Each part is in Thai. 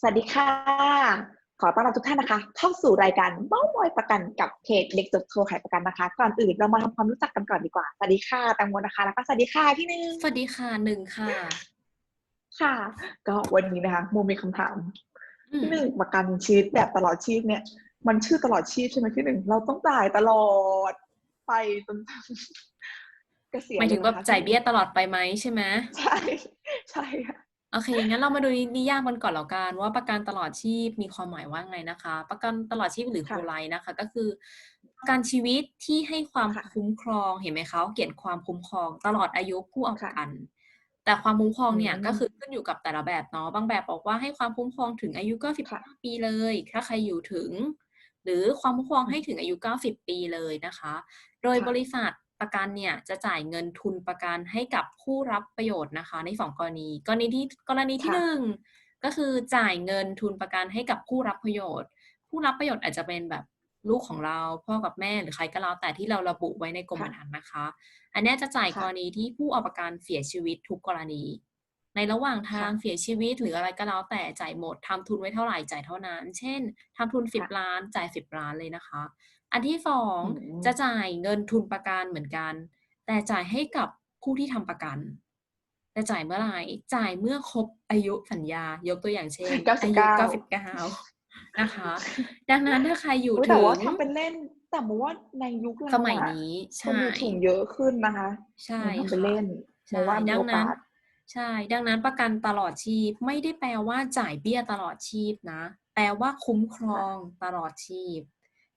สวัสดีค่ะ ขอต้อนรับทุกท่านนะคะ เข้าสู่รายการเม้ามอยประกันกับเพจเด็กจบโทรขายประกันนะคะ ก่อนอื่นเรามาทำความรู้จักกันก่อนดีกว่า สวัสดีค่ะแตงโมนะคะ แล้วก็สวัสดีค่ะพี่หนึงสวัสดีค่ะหนึ่งค่ะ ค่ะ ก็วันนี้นะคะโมมีคำถามอืมพี่หนึ่งประกันชีวิตแบบตลอดชีพเนี่ย มันชื่อตลอดชีพใช่ไหมพี่หนึ่งเราต้องจ่ายตลอดไปจนเกษียณหมายถึงเลแบบนะคะจ่ายเบี้ยตลอดไปไหมใช่ไหมใช่ใช่ค่ะ โอเค งั้นเรามาดูนิยามกันก่อนแล้วกันว่าประกันตลอดชีพมีความหมายว่าไงนะคะ ประกันตลอดชีพหรือโฮไลท์นะคะ ก็คือประกันชีวิตที่ให้ความคุ้มครองเห็นไหมคะเขียนความคุ้มครองตลอดอายุผู้เอาประกัน แต่ความคุ้มครองเนี่ยก็คือขึ้นอยู่กับแต่ละแบบเนาะบางแบบบอกว่าให้ความคุ้มครองถึงอายุ95ปีเลย ถ้าใครอยู่ถึง หรือความคุ้มครองให้ถึงอายุ 90 ปีเลยนะคะ โดยบริษัท ประกันเนี่ยจะจ่ายเงินทุนประกันให้กับผู้รับประโยชน์นะคะ ในสองกรณี กรณีที่กรณีที่หนึ่งก็คือจ่ายเงินทุนประกันให้กับผู้รับประโยชน์ ผู้รับประโยชน์อาจจะเป็นแบบลูกของเราพ่อกับแม่หรือใครก็แล้วแต่ที่เราระบุไว้ในกรมธรรม์นะคะ อันเนี้ยจะจ่ายกรณีที่ผู้เอาประกันเสียชีวิตทุกกรณี ในระหว่างทางเสียชีวิตหรืออะไรก็แล้วแต่จ่ายหมดทำทุนไว้เท่าไหร่จ่ายเท่านั้น เช่นทำทุนสิบล้านจ่ายสิบล้านเลยนะคะ อันที่สองอืม จะจ่ายเงินทุนประกันเหมือนกัน แต่จ่ายให้กับผู้ที่ทำประกัน แต่จ่ายเมื่อไหร่ จ่ายเมื่อครบอายุสัญญา ยกตัวอย่างเช่นอายุ99เก้าสิบเก้านะคะ ดังนั้นถ้าใครอยู่อุ๊ยถึแต่งว่าทำเป็นเล่น แต่โมว่าในยุคเราสมัยอะนี้คนใช่มีถุงเยอะขึ้นนะคะใช่ทำเป็นค่ะ เล่นใช่โมว่ามีดังโอนั้น กาส ใช่ ดังนั้นประกันตลอดชีพไม่ได้แปลว่าจ่ายเบี้ยตลอดชีพนะ แปลว่าคุ้มครองตลอดชีพ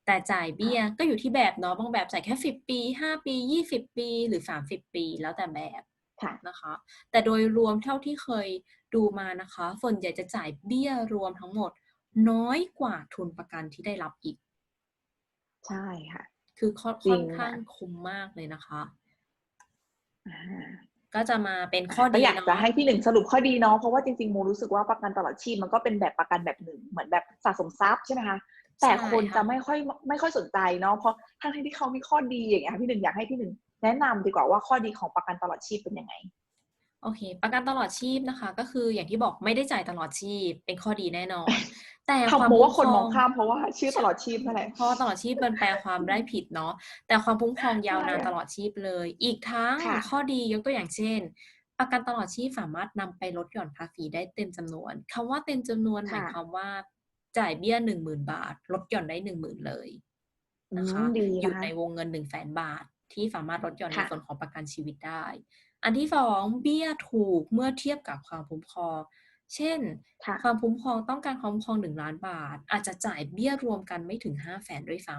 แต่จ่ายเบี้ยก็อยู่ที่แบบเนาะบางแบบจ่ายแค่สิบปีห้าปียี่สิบปีหรือสามสิบปีแล้วแต่แบบค่ะนะคะ แต่โดยรวมเท่าที่เคยดูมานะคะ ส่วนใหญ่จะจ่ายเบี้ยรวมทั้งหมด น้อยกว่าทุนประกันที่ได้รับอีก ใช่ค่ะ คือค่อนจริค่องนข้างค่ะคุ้มมากเลยนะคะอ่าก็จะมาเป็นข้อก็ดีอยากเนาะจะให้พี่หนึ่งสรุปข้อดีเนาะเพราะว่าจริงๆโมรู้สึกว่าประกันตลอดชีพมันก็เป็นแบบประกันแบบหนึ่งเหมือนแบบสะสมทรัพย์ใช่ไหมคะ แต่คนจะไม่ค่อยไม่ค่อยสนใจเนาะเพราะทั้งที่เขามีข้อดีอย่างเงี้ยค่ะพี่หนึ่งอยากให้พี่หนึ่งแนะนำดีกว่าว่าข้อดีของประกันตลอดชีพเป็นยังไงโอเค ประกันตลอดชีพนะคะ ก็คืออย่างที่บอกไม่ได้จ่ายตลอดชีพเป็นข้อดีแน่นอน แต่ความทำโมว่าคนคุ้มองข้ามเพราะว่าชื่อตลอดชีพนั่นแหละเพราะว่าตลอดชีพมันแปลความได้ผิดเนาะแต่ความคุ้มครองยาวนานใช่ตลอดชีพเลย อีกทั้งค่ะข้อดียกตัวอย่างเช่น ประกันตลอดชีพสามารถนำไปลดหย่อนภาษีได้เต็มจำนวนคำว่าเต็มจำนวนหมายความว่า จ่ายเบี้ยหนึ่งหมื่นบาท ลดหย่อนได้หนึ่งหมื่นเลยนะคะอืมดีอยู่นะคะในวงเงินหนึ่งแสนบาท ที่สามารถลดหย่อนในค่ะส่วนของประกันชีวิตได้ อันที่สองเบี้ยถูกเมื่อเทียบกับความคุ้มครองเช่นค่ะความคุ้มครองต้องการความคุ้มครองหนึ่งล้านบาท อาจจะจ่ายเบี้ยรวมกันไม่ถึงห้าแสนด้วยซ้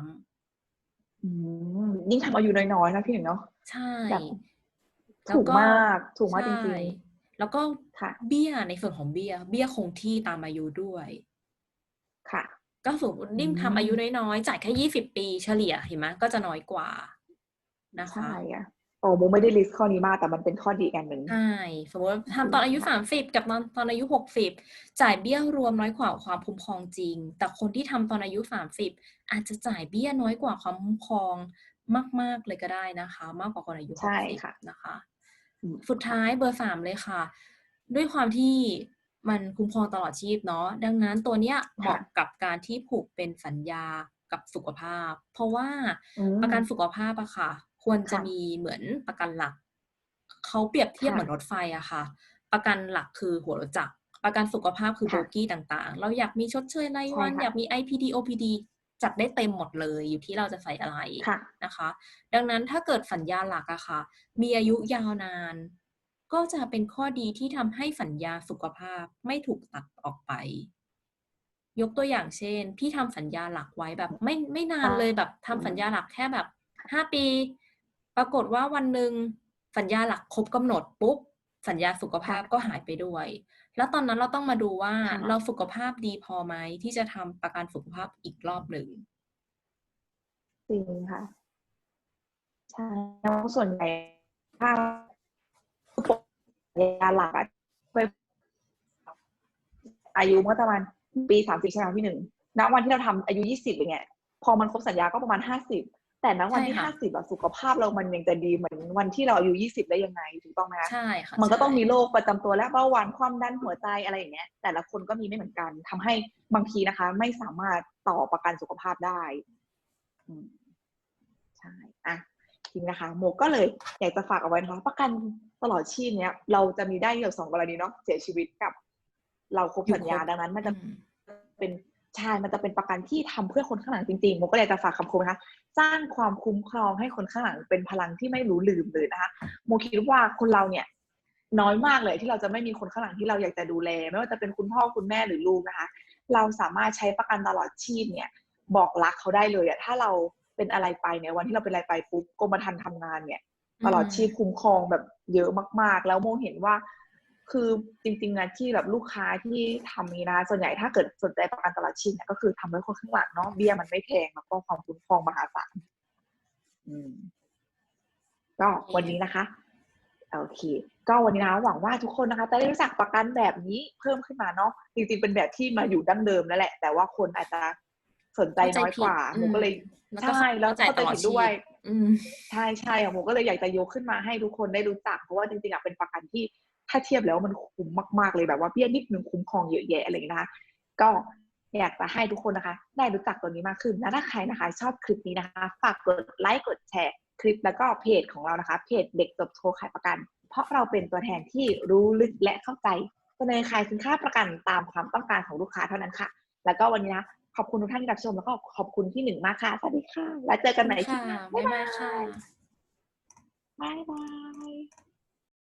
ำอืมยิ่งทำอายุน้อยๆนะพี่หนึ่งเนาะใช่แบบแล้วถูกมากถูกมากจริงใช่แล้วก็ค่ะเบี้ยในส่วนของเบี้ย เบี้ยคงที่ตามอายุด้วยๆ ค่ะ ก็สมมตินิ่มอืมทำอายุน้อยๆจ่ายแค่ยี่สิบปีเฉลี่ยเห็นไหมก็จะน้อยกว่านะคะ ใช่อะโอ้โมไม่ได้ลิสต์ข้อนี้มากแต่มันเป็นข้อดีอีกอันหนึ่งใช่สมมติว่าทำตอนอายุสามสิบกับตอนตอนอายุหกสิบจ่ายเบี้ยรวมน้อยกว่าความคุ้มครองจริง แต่คนที่ทำตอนอายุสามสิบอาจจะจ่ายเบี้ยน้อยกว่าความคุ้มครองมาก ๆเลยก็ได้นะคะ มากกว่าคนอายุหใช่กสิบค่ะนะคะอืมสุดท้ายเบอร์สามเลยค่ะ ด้วยความที่ มันคุ้มครองตลอดชีพเนาะดังนั้นตัวเนี้ยเหมาะกับการที่ผูกเป็นสัญญากับสุขภาพ เพราะว่าอืมประกันสุขภาพอะค่ะ ควรจะค่ะมีเหมือนประกันหลักเขาเปรียบเทียบค่ะเหมือนรถไฟอะค่ะ ประกันหลักคือหัวรถจักรประกันสุขภาพคือค่ะโบกี้ต่างๆ เราอยากมีชดเชยรายใช่วันค่ะอยากมี IPD OPD จัดได้เต็มหมดเลยอยู่ที่เราจะใส่อะไรค่ะนะคะ ดังนั้นถ้าเกิดสัญญาหลักอะค่ะ มีอายุยาวนาน ก็จะเป็นข้อดีที่ทำให้สัญญาสุขภาพไม่ถูกตัดออกไป ยกตัวอย่างเช่น พี่ทำสัญญาหลักไว้แบบไม่ไม่นานเลยแบบทำสัญญาหลักแค่แบบห้าปี ปรากฏว่าวันหนึ่งสัญญาหลักครบกำหนดปุ๊บสัญญาสุขภาพค่ะก็หายไปด้วย แล้วตอนนั้นเราต้องมาดูว่าค่ะเราสุขภาพดีพอไหมที่จะทำประกันสุขภาพอีกรอบหนึ่งจริงค่ะ ใช่แล้วส่วนใหญ่ถ้าสั ญญาหลักอะไปอายุเมื่อประมาณปีสามสิบใช่ไหมพี่หนึ่งณวันที่เราทำอายุยี่สิบอย่างเงี้ยพอมันครบสัญญาก็ประมาณห้าสิบแต่ณวันที่ใช่ค่ะห้าสิบสุขภาพเรามันยังจะดีเหมือนวันที่เราอายุยี่สิบได้ยังไงถูกต้องไหมคะใช่ค่ะมันก็ต้องใช่มีโรคประจำตัวและเบาหวานความดันหัวใจอะไรอย่างเงี้ย แต่ละคนก็มีไม่เหมือนกันทำให้บางทีนะคะ ไม่สามารถต่อประกันสุขภาพได้อืมใช่อะจริงนะคะ โมก็เลยอยากจะฝากเอาไว้นะคะประกัน ตลอดชีพเนี้ย เราจะมีได้อยู่สองกรณีเนาะเสียชีวิตกับ เราครบสัญญาดังนั้น มันจะอืมเป็นใช่มันจะเป็นประกันที่ทำเพื่อคนข้างหลังจริงๆโมก็เลยจะฝากคำคมนะคะสร้างความคุ้มครองให้คนข้างหลังเป็นพลังที่ไม่รู้ลืมเลยนะคะโมคิดว่าคนเราเนี่ย น้อยมากเลยที่เราจะไม่มีคนข้างหลังที่เราอยากจะดูแล ไม่ว่าจะเป็นคุณพ่อคุณแม่หรือลูกนะคะ เราสามารถใช้ประกันตลอดชีพเนี่ย บอกรักเขาได้เลยอะถ้าเราเป็นอะไรไปเนี่ยวันที่เราเป็นอะไรไปปุ๊บกรมธรรม์ทำงานเนี่ย ตลอดชีพคุ้มครองแบบเยอะมาก ๆ แล้วโมเห็นว่า คือจริงๆนะที่แบบลูกค้าที่ทำนี้นะส่วนใหญ่ถ้าเกิดสนใจประกันตลอดชีพเนี่ยก็คือทำไว้คนข้างหลังเนาะเบี้ยมันไม่แพงแล้วก็ความคุ้มครองมหาศาลอืมก็วันนี้นะคะโอเค ก็วันนี้นะหวังว่าทุกคนนะคะจะได้รู้จักประกันแบบนี้เพิ่มขึ้นมาเนาะจริงๆเป็นแบบที่มาอยู่ดั้งเดิมแล้วแหละ แต่ว่าคนอาจจะ สนใจน้อยกว่าเข้าใจผิดโมก็เลยอืมแล้วก็ใช่แล้วเข้าใจเข้าใจตลอดผิดด้วยชีพอืมใช่ใช่ค่ะผมก็เลยอยากจะยกขึ้นมาให้ทุกคนได้รู้จัก เพราะว่าจริงๆอะเป็นประกันที่ถ้าเทียบแล้วมันคุ้มมากๆเลยแบบว่าเบี้ยนิดนึงคุ้มครองเยอะแยะอะไรอย่างเงี้ยนะคะ ก็อยากจะให้ทุกคนนะคะ ได้รู้จักตัวนี้มากขึ้น และถ้าใครนะคะ ชอบคลิปนี้นะคะ ฝากกดไลค์กดแชร์คลิปแล้วก็เพจของเรานะคะ เพจเด็กจบโทรขายประกัน เพราะเราเป็นตัวแทนที่รู้ลึกและเข้าใจเสนอขายสินค้าประกันตามความต้องการของลูกค้าเท่านั้นค่ะ แล้วก็วันนี้นะ ขอบคุณทุกท่านที่รับชมแล้วก็ขอบคุณที่หนึ่งมากค่ะ สวัสดีค่ะ แล้วเจอกันใหม่คลิปหน้าบ๊ายบายค่ะบ๊ายบาย